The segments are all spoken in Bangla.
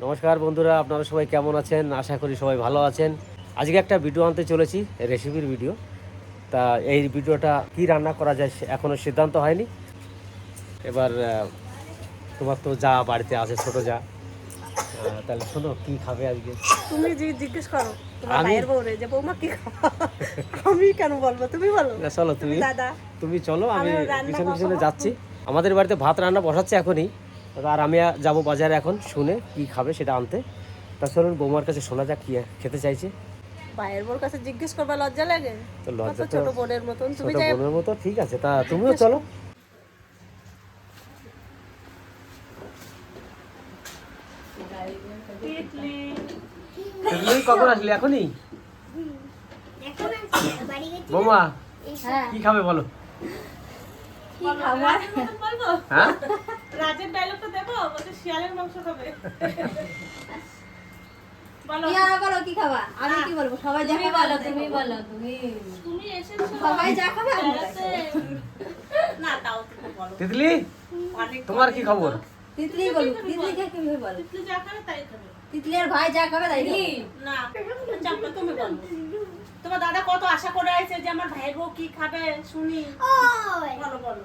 নমস্কার বন্ধুরা আপনারা সবাই কেমন আছেন? আশা করি সবাই ভালো আছেন। আজকে একটা ভিডিও আনতে চলেছি রেসিপির ভিডিও তা এই ভিডিওটা কি রান্না করা যায় সে- এখনও সিদ্ধান্ত হয়নি। এবার তোমার তো যা বাড়িতে আছে ছোট যা। তাহলে শোনো কি খাবে আজকে? তুমি যে জিজ্ঞেস করো আমি? যে বৌমা কি আমি কেন বলব? তুমি বলো। না চলো তুমি দাদা। তুমি চলো আমি পিছনে পিছনে যাচ্ছি। আমাদের বাড়িতে ভাত রান্না বসাচ্ছে এখনই। আর আমি যাব বাজারে এখন শুনে কি খাবে সেটা আনতে। তা চলুন বৌমার কাছে শোনা যাক কি খেতে চাইছে। ভাইয়ের বউর কাছে জিজ্ঞেস করবা লজ্জা লাগে? তো লজ্জা ছোট বোনের মতন তুমি যাই বোনের মতো ঠিক আছে তা তুমিও চলো। তুমি কখন আসলে? এখনই? বৌমা কি খাবে বলো? বলব হ্যাঁ? রাজের ডায়লগটা দেবো বলতে শিয়ালের মাংস খাবে। বলো। কি আর বলো কি খাবা? আমি কি বলব? সবাই যা খাবে বলো তুমি বলো তুমি। তুমি এসেছ। সবাই যা খাবে তাই। না তাও তুমি বলো। তিতলি? তোমার কি খবর? তিতলি বলব তিতলি কে কি বলো। তুমি যা খাবে তাই খাবে। তিতলি আর ভাই যা খাবে তাই না চাপটা তুমি বলো। তোমার দাদা কত আশা করে আছে যে আমার ভাইয়ের বউ কি খাবে শুনি। বলো বলো।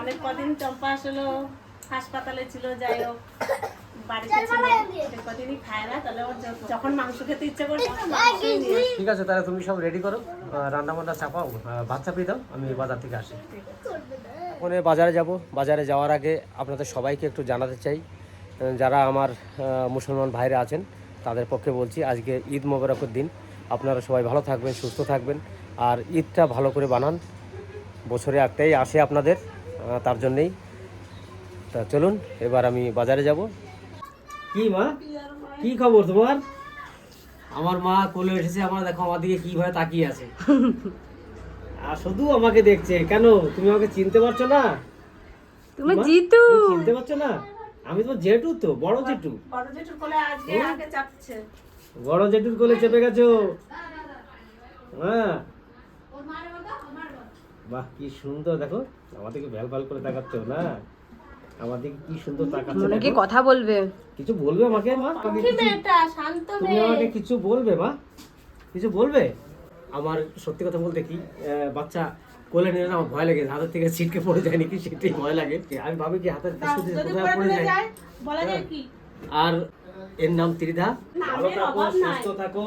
অনেক কদিন চম্পা আসলো হাসপাতালে ছিল যাই হোক ঠিক আছে তাহলে তুমি সব রেডি করো। রান্না বান্না চাপাও ভাত চাপিয়ে দাও আমি বাজার থেকে আসি। এখন এ বাজারে যাব। বাজারে যাওয়ার আগে আপনাদের সবাইকে একটু জানাতে চাই। যারা আমার মুসলমান ভাইরা আছেন তাদের পক্ষে বলছি আজকে ঈদ মোবারকের দিন। আপনারা সবাই ভালো থাকবেন সুস্থ থাকবেন। আর ঈদটা ভালো করে বানান। বছরে একটাই আসে আপনাদের তার জন্যেই। তা চলুন এবার আমি বাজারে যাব। কি মা? কি খবর তোমার? আমার মা কোলে এসেছে আমার দেখো আমার দিকে কীভাবে তাকিয়ে আছে। আর শুধু আমাকে দেখছে। কেন? তুমি আমাকে চিনতে পারছ না? তুমি জিতু। চিনতে পারছ না? আমি তো জেঠু তো বড় জেঠু। বড় জেঠুর কোলে আজকে আগে চাপছে। বড় জেঠুর কোলে চেপে গেছো? হ্যাঁ। বাহ কি সুন্দর। দেখো আমার দিকে ভ্যাল ভালো করে তাকাচ্ছ না? আমার দিকে কি সুন্দর তাকাচ্ছে কি কথা বলবে? কিছু বলবে আমাকে মা? তুমি আমাকে কিছু বলবে মা? কিছু বলবে? আমার সত্যি কথা বলতে কি আহ, বাচ্চা কোলে নিয়ে না আমার ভয় লাগে হাতের থেকে ছিটকে পড়ে যায় নাকি সেটাই ভয় লাগে। আমি ভাবি কি হাতের পড়ে পড়ে যায়। যায় বলা যায় কি? আর এর নাম ত্রিধা। ভালো থাকো সুস্থ থাকো।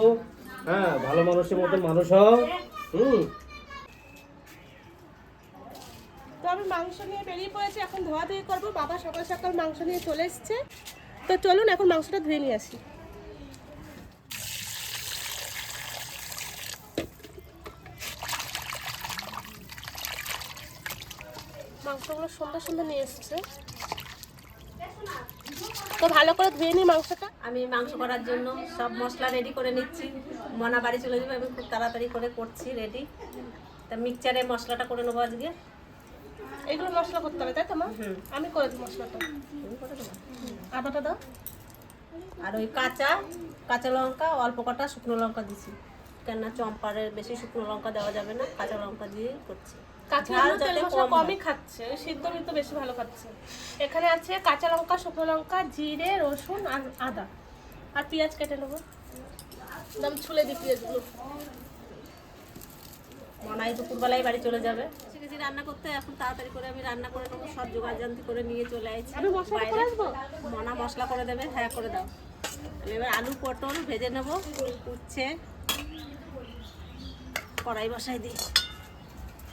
হ্যাঁ ভালো মানুষের মতন মানুষ হও। হুম। তো আমি মাংস নিয়ে বেরিয়ে পড়েছি এখন ধোয়া ধুয়ে করব। বাবা সকাল সকাল মাংস নিয়ে চলে এসছে। তো চলুন এখন মাংসটা ধুয়ে নিয়ে আসি। মাংসগুলো সুন্দর সুন্দর নিয়ে এসছে। তো ভালো করে ধুয়ে নিই মাংসটা। আমি মাংস করার জন্য সব মশলা রেডি করে নিচ্ছি। মনা বাড়ি চলে যাবে আমি খুব তাড়াতাড়ি করে করছি রেডি তা মিক্সচারে মশলাটা করে নেব আজকে। এগুলো মশলা করতে হবে তাই তো মা? আমি করে দিই মশলাটা। আদাটা দাও। আর ওই কাঁচা কাঁচা লঙ্কা অল্প কটা শুকনো লঙ্কা দিছি। কেননা চম্পারের বেশি শুকনো লঙ্কা দেওয়া যাবে না কাঁচা লঙ্কা দিয়ে করছি। কাঁচা লঙ্কা মশলা কমই খাচ্ছে সিদ্ধ মিদ্ধ বেশি ভালো খাচ্ছে। এখানে আছে কাঁচা লঙ্কা শুকনো লঙ্কা জিরে রসুন আর আদা। আর পেঁয়াজ কেটে নেব। একদম ছুলে দিই পেঁয়াজগুলো। মনাই দুপুরবেলায় বাড়ি চলে যাবে। কিছু রান্না করতে এখন তাড়াতাড়ি করে আমি রান্না করে নেব সব জোগাড় জান্তি করে নিয়ে চলে আসছি আসব? মনা মশলা করে দেবে হ্যাঁ করে দাও। আমি এবার আলু পটল ভেজে নেব উচ্ছে। কড়াই বসাই দিই দেখ, তুমি কাটো এবার।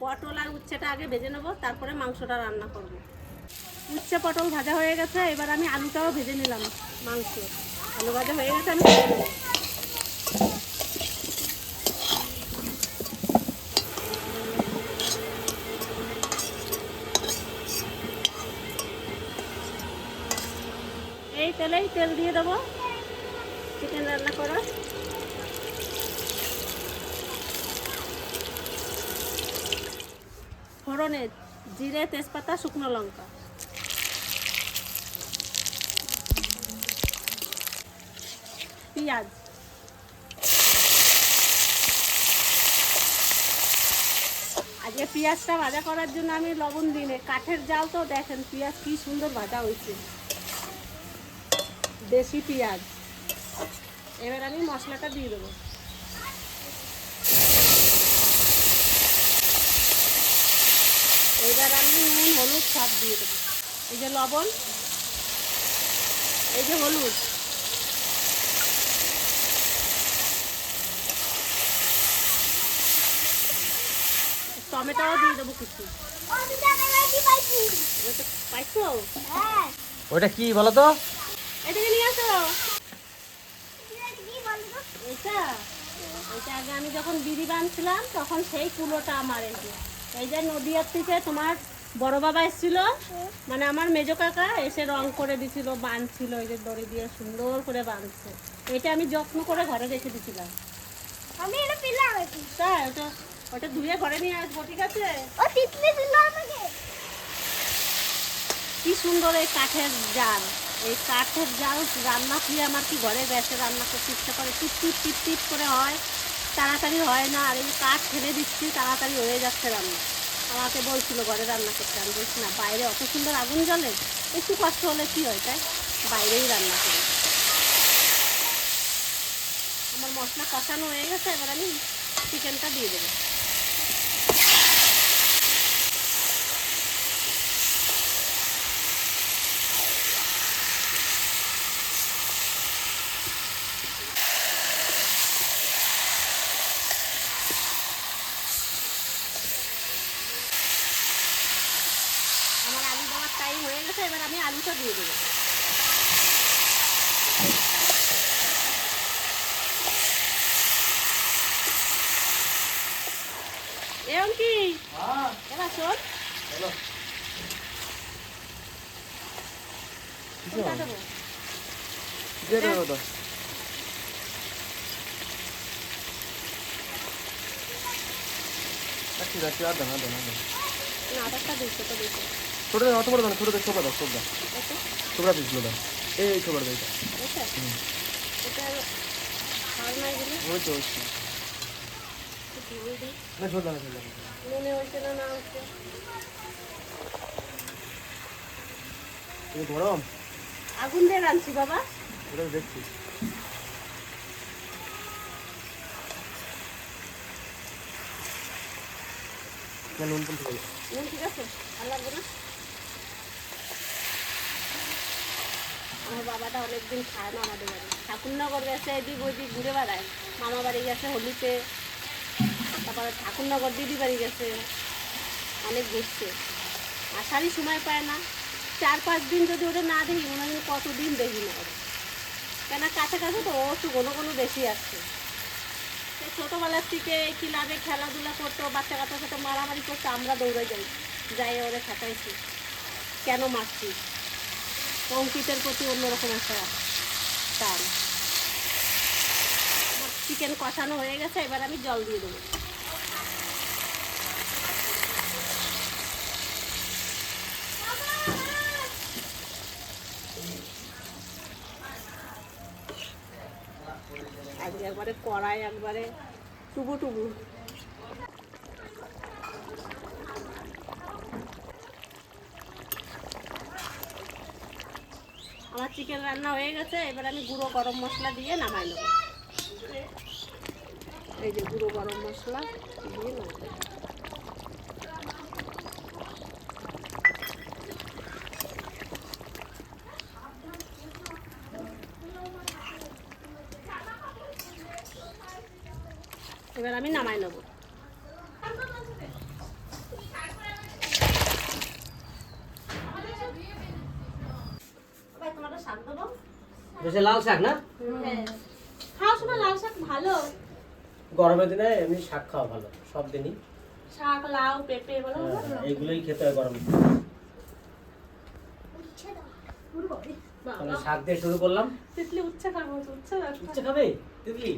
পটল আর উচ্ছেটা আগে ভেজে নেব, তারপরে মাংসটা রান্না করব। উচ্ছে পটল ভাজা হয়ে গেছে, এবার আমি আলুটাও ভেজে নিলাম, মাংস। আলু ভাজা হয়ে গেছে, আমি ভেজে নেব। এই তেলেই তেল দিয়ে দেবো। চিকেন রান্না করা। ফোড়নে জিরে, তেজপাতা, শুকনো লঙ্কা। পেঁয়াজ। আজকে পেঁয়াজটা ভাজা করার জন্য আমি লবণ দিনে কাঠের জাল তো দেখেন পেঁয়াজ কি সুন্দর ভাজা হয়েছে। দেশি পেঁয়াজ। এবার আমি মশলাটা দিয়ে দেবো। এবার আমি নুন হলুদ সব দিয়ে দেবো। এই যে লবণ এই যে হলুদ। টমেটোও দিয়ে দেবো কিছু। এটা পাইছো? ওইটা কি বলো তো? এটাকে নিয়ে আসো। এটা এটা আগে আমি যখন বিড়ি বানছিলাম তখন সেই কুলোটা আমার এই এই যে নদীয়ার থেকে তোমার বড় বাবা এসেছিল। মানে আমার মেজো কাকা এসে রং করে দিছিল বাঁধছিল এই যে দড়ি দিয়ে সুন্দর করে বাঁধছে। এটা আমি যত্ন করে ঘরে রেখে দিছিলাম আমি এটা পেলাম তাই ওটা ওটা ধুয়ে ঘরে নিয়ে আসব ঠিক আছে? ও তিতলি দিল আমাকে। কি সুন্দর এই কাঠের জাল। এই কাঠের জাল রান্না দিয়ে আমার কি ঘরে গ্যাসে রান্না করতে ইচ্ছে করে? টিপ টিপ টিপ টিপ করে হয়। তাড়াতাড়ি হয় না, আর এই কাঠ ফেলে দিচ্ছি, তাড়াতাড়ি হয়ে যাচ্ছে রান্না। আমাকে বলছিল ঘরে রান্না করতে, আমি বলছি, না, বাইরে অত সুন্দর আগুন জ্বলে, একটু কষ্ট হলে কী হয়? তাই বাইরেই রান্না করি। আমার মশলা কষানো হয়ে গেছে, এবার আমি চিকেনটা দিয়ে দেবো আমার আলু দেওয়ার টাইম হয়ে গেছে এবার আমি আলুটা দিয়ে দেবো। এরকম কি এবার শোন। কোনটা দেবো? না আধারটা দিচ্ছে তো দিচ্ছে। ছোট অত বড় দাও ছোট ছোট দাও এটা ছোট পিসগুলো দাও। এই ছোট দাও ওই তো নুন না ছোট দাও ছোট দাও হচ্ছে না না হচ্ছে গরম? আগুন দিয়ে রাঁধছি বাবা। ওটা দেখছি। নুন ঠিক আছে? আর লাগবে না? আমার বাবাটা অনেকদিন খায় না আমাদের বাড়ি। ঠাকুরনগর গেছে, এদিক ওইদিক ঘুরে বেড়ায়। মামা বাড়ি গেছে হোলিতে। তারপরে ঠাকুরনগর দিদি বাড়ি গেছে। অনেক ঘুরছে। আসারই সময় পায় না। চার পাঁচ দিন যদি ওটা না দেখি, মনে হয় কতদিন দেখি না ওরে কেন কাছে কাছে তো ও একটু কোনো কোনো বেশি আসছে। ছোটোবেলার থেকে ক্লাবে খেলাধুলা করতো বাচ্চা কাচ্চার সাথে মারামারি করতো, আমরা দৌড়ে যাই। যাই ওরে খাটাইছি। কেন মারছি অঙ্কিতের প্রতি অন্যরকম একটা টান। চিকেন কষানো হয়ে গেছে, এবার আমি জল দিয়ে দেবো। একবারে কড়াই, একবারে টুবু টুবু। আমার চিকেন রান্না হয়ে গেছে, এবার আমি গুঁড়ো গরম মশলা দিয়ে নামাই নেব। এই যে গুঁড়ো গরম মশলা দিয়ে এবার আমি নামাই নেব তোমার শাক দেবো বেশি লাল শাক না? খাওয়ার সময় লাল শাক ভালো। গরমের দিনে এমনি শাক খাওয়া ভালো সব দিনই। শাক লাউ পেঁপে বলো হ্যাঁ, এইগুলোই খেতে হয় গরমে তাহলে শাক দিয়ে শুরু করলাম। তিতলি উচ্ছে খাব উচ্ছে উচ্ছে খাবে? তিতলি?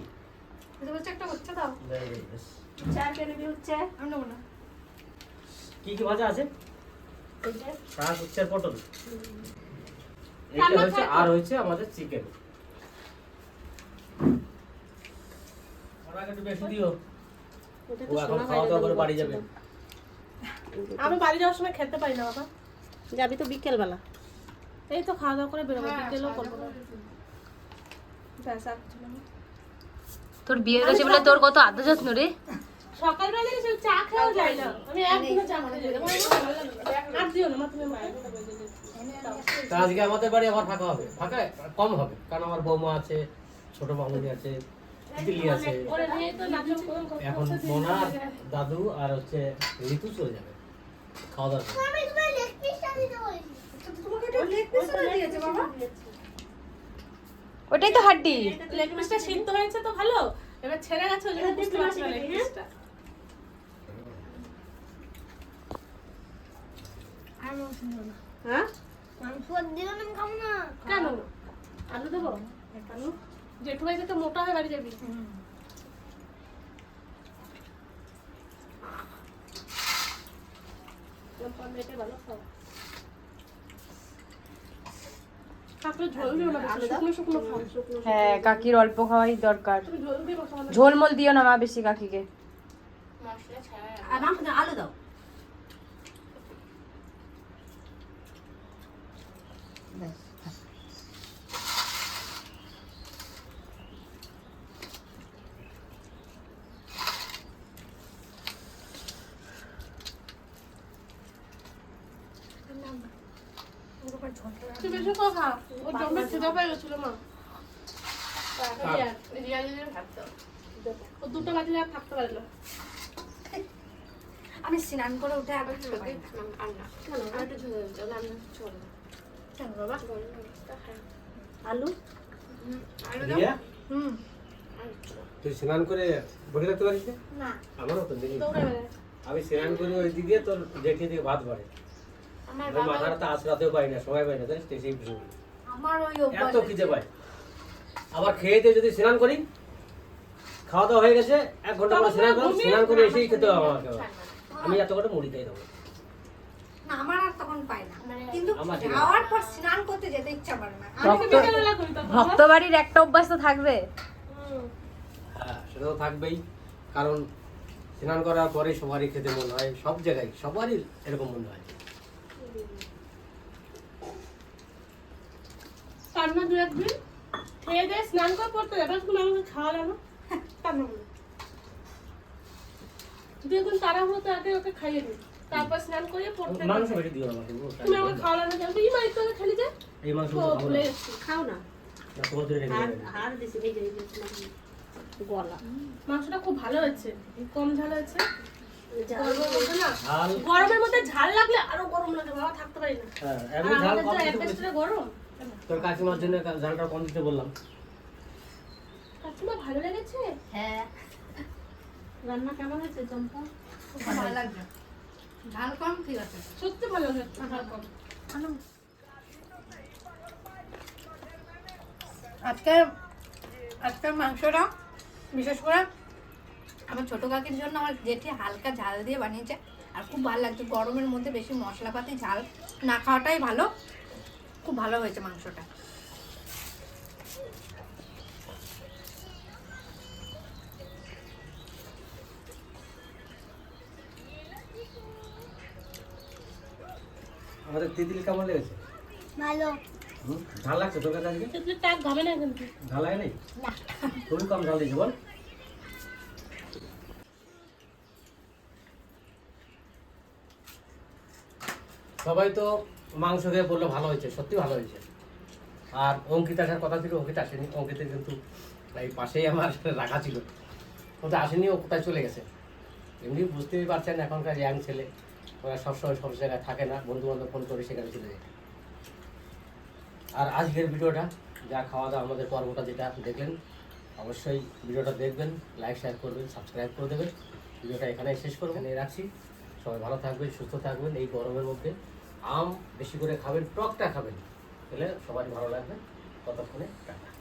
একটা হচ্ছে দাও। Very good, বেশ। চা কে নিবি উচ্ছে? আমি নেব না। কি কি ভাজা আছে? শাক উচ্ছের পটল। খাই তো। আর হয়েছে আমাদের চিকেন খাওয়া আমি বাড়ি যাওয়ার সময় খেতে পারি না বাবা। যাবি তো বিকেলবেলা। এই তো খাওয়া দাওয়া করে বেরোবো বিকেলেও করব। তোর বিয়ে হয়েছে বলে তোর কত আদর যত্ন রে? সকালবেলা চা খেয়েও যাই না। আমি একদিনও চা খেতে যাই না। আর দিও না তুমি মায়ের বলে। তা আজকে আমাদের বাড়ি আবার ফাঁকা হবে। ফাঁকা কম হবে কারণ আমার বৌমা আছে ছোট মামুনি আছে দিল্লি আছে। এখন মোনা দাদু আর হচ্ছে ঋতু চলে যাবে। খাওয়া দাওয়া ওটাই তো হাড্ডি। লেগ পিসটা সিদ্ধ হয়েছে তো ভালো? এবার ছেড়ে গেছে ওই জন্য বুঝতে পারছি না লেগ পিসটা হ্যাঁ? মাংস দিও না খাব না। কেন? আলু দেবো? আলু? জেঠু ভাই তো মোটা হয়ে বাড়ি যাবি। শুকনো হ্যাঁ কাকির অল্প খাওয়াই দরকার। ঝোলমোল দিও না মা বেশি কাকিকে। আলু দাও। তুই বেশি খা ও জমে খিদে পেয়ে গেছিল মা ও দুটো বাজলে আর থাকতে পারে আমি স্নান করে উঠে আবার কেন বাবা আলু হুম তুই স্নান করে বসে থাকতে পারিস না? আমারও তো দেখি আমি স্নান করে ওই দিক তোর জেঠি দিয়ে ভাত বাড়ে মাথাটা তো আঁচড়াতেও পারি না সময় পাই না জানিস তো সেই বিষয় আমার ওই এত খিদে পাই আবার খেয়ে দিয়ে যদি স্নান করি খাওয়া দাওয়া হয়ে গেছে এক ঘণ্টা পরে স্নান করলাম স্নান করে এসেই খেতে হবে আমাকে আমি এত করে মুড়ি খাই দেবো। আমার আর তখন পাই না। কিন্তু আমার ঠিক আছে। যাওয়ার পর স্নান করতে যেতে ইচ্ছা করে না। আমি তো বিকেলবেলা করি তখন। ভক্ত বাড়ির একটা অভ্যাস তো থাকবে। হ্যাঁ সেটা তো থাকবেই। কারণ স্নান করার পরে সবারই খেতে মন হয় সব জায়গায় সবারই এরকম মনে হয়। কান্না দু একদিন। খেয়ে দিয়ে স্নান করে পড়তে যাবে। তুমি আমাকে কান্না করো ওকে খাইয়ে দিই। তারপর স্নান করিয়ে পড়তে মাংস যাবে। দিও আমাকে তুমি আমাকে খাওয়ালে কেন? তুই খেলি যে। এই মাংস খাও না। না, তোমার জন্য রেখে হাড় দিছি এই যে এই যে তোমার গলা। মাংসটা খুব ভালো হয়েছে। কম ঝাল হয়েছে। গরমের মধ্যে না ঝাল। গরমের মধ্যে ঝাল লাগলে আরও গরম লাগে। বাবা থাকতে পারি না। হ্যাঁ গরম। তোর কাকিমার জন্য ঝালটা কম দিতে বললাম। কাকিমা ভালো লেগেছে? হ্যাঁ। রান্না কেমন হয়েছে চম্পা? খুব ভালো লাগছে। ঝাল কম ঠিক আছে। সত্যি ভালো হয়েছে ঝাল কম। আজকে আজকের মাংসটা বিশেষ করে। আমার ছোট কাকির জন্য আমার জেঠি হালকা ঝাল দিয়ে বানিয়েছে। আর খুব ভালো লাগছে গরমের মধ্যে বেশি মশলাপাতি ঝাল না খাওয়াটাই ভালো। খুব ভালো হয়েছে মাংসটা। আমাদের তিতিল কেমন লেগেছে? ভালো? ঝাল লাগছে তোর কাছে আজকে? টাক ঘামে না কিন্তু। ঝাল লাগে নাই খুবই কম ঝাল দিয়েছে বল। সবাই তো মাংস খেয়ে বললে ভালো হয়েছে, সত্যি ভালো হয়েছে। আর অঙ্কিত আসার কথা ছিল, অঙ্কিত আসেনি, অঙ্কিতের কিন্তু এই পাশেই আমার রাখা ছিল। ওটা আসেনি, ও কোথায় চলে গেছে? এমনি বুঝতেই পারছেন এখনকার ইয়াং ছেলে। ওরা সবসময় সব জায়গায় থাকে না বন্ধু বান্ধব ফোন করে সেখানে চলে যায়। আর আজকের ভিডিওটা, যা খাওয়া দাওয়া, আমাদের পর্বটা যেটা দেখলেন, অবশ্যই ভিডিওটা দেখবেন লাইক শেয়ার করবেন সাবস্ক্রাইব করে দেবেন। ভিডিওটা এখানে শেষ করবেন রাখছি। সবাই ভালো থাকবেন, সুস্থ থাকবেন, এই গরমের মধ্যে। আম বেশি করে খাবেন টকটা খাবেন। তাহলে সবারই ভালো লাগবে। ততক্ষণে টাটা।